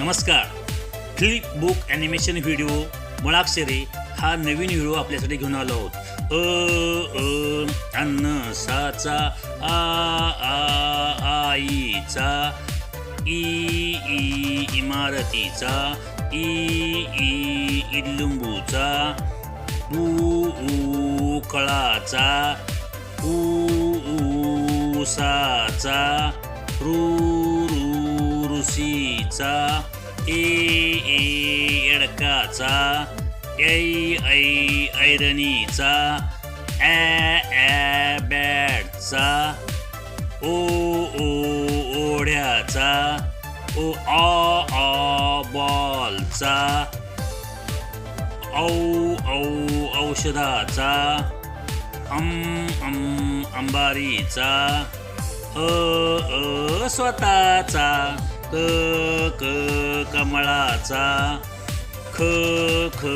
नमस्कार. Flip book animation video मुळाक्षरे हा नवीन व्हिडिओ आपल्यासाठी घेऊन आलो आहोत. अ अ अन्न साचा आ आ आईचा ई ई इमारतीचा ई ई इल्लुंबूचा ऊ ऊ कळाचा ऊ ऊसाचा रू ऋषीचा ए एडकाचा ऐ ऐ ऐरणीचा ॲ बॅटचा ओ ओ ओढ्याचा ओ आ आ बॉलचा औ औ औषधाचा अम अम अंबारीचा अ अ स्वतःचा. क क कमळाचा ख ख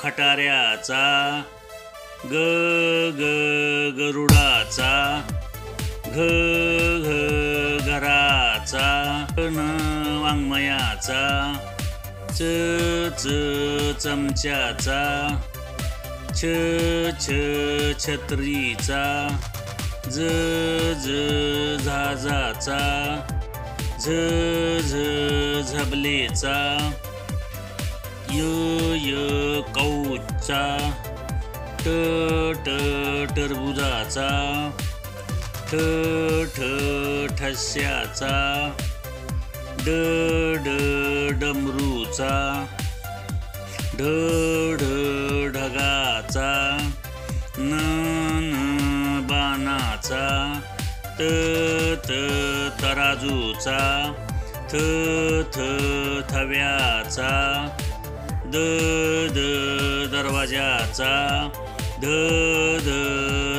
खटाऱ्याचा ग ग गरुडाचा घ घ घराचा न वाङ्मयाचा च च चमच्याचा छ छ छत्रीचा ज ज झाजाचा झ झ झबलेचा. य य कौचा. ट ट टरबुजाचा. ठ ठ ठस्याचा. ड ड डमरूचा. ढ ढ ढगाचा. न न बाणाचा. त त तराजूचा थ थ थव्याचा द द दरवाजाचा ध ध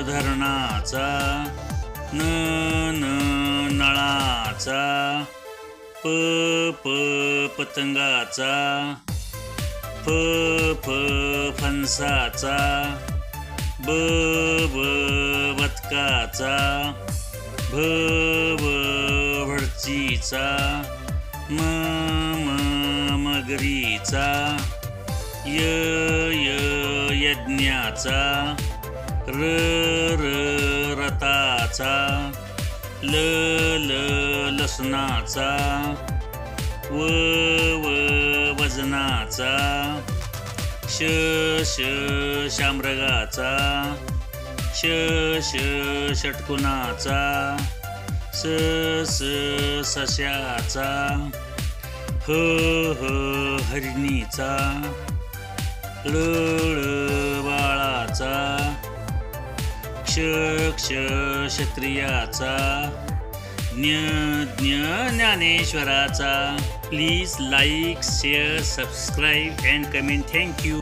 धरणाचा न न नळाचा प प पतंगाचा फ फ फणसाचा ब ब बतकाचा भडचीचा म मगरीचा य य यज्ञाचा र रताचा ल ल लसणाचा व वजनाचा श श श्यामृगाचा श श षटकुणाचा स स सश्याचा ह ह हरिणीचा ल ळ बाळाचा क्ष क्ष क्षत्रियाचा ज्ञ ज्ञ ज्ञानेश्वराचा. Please like share subscribe and comment thank you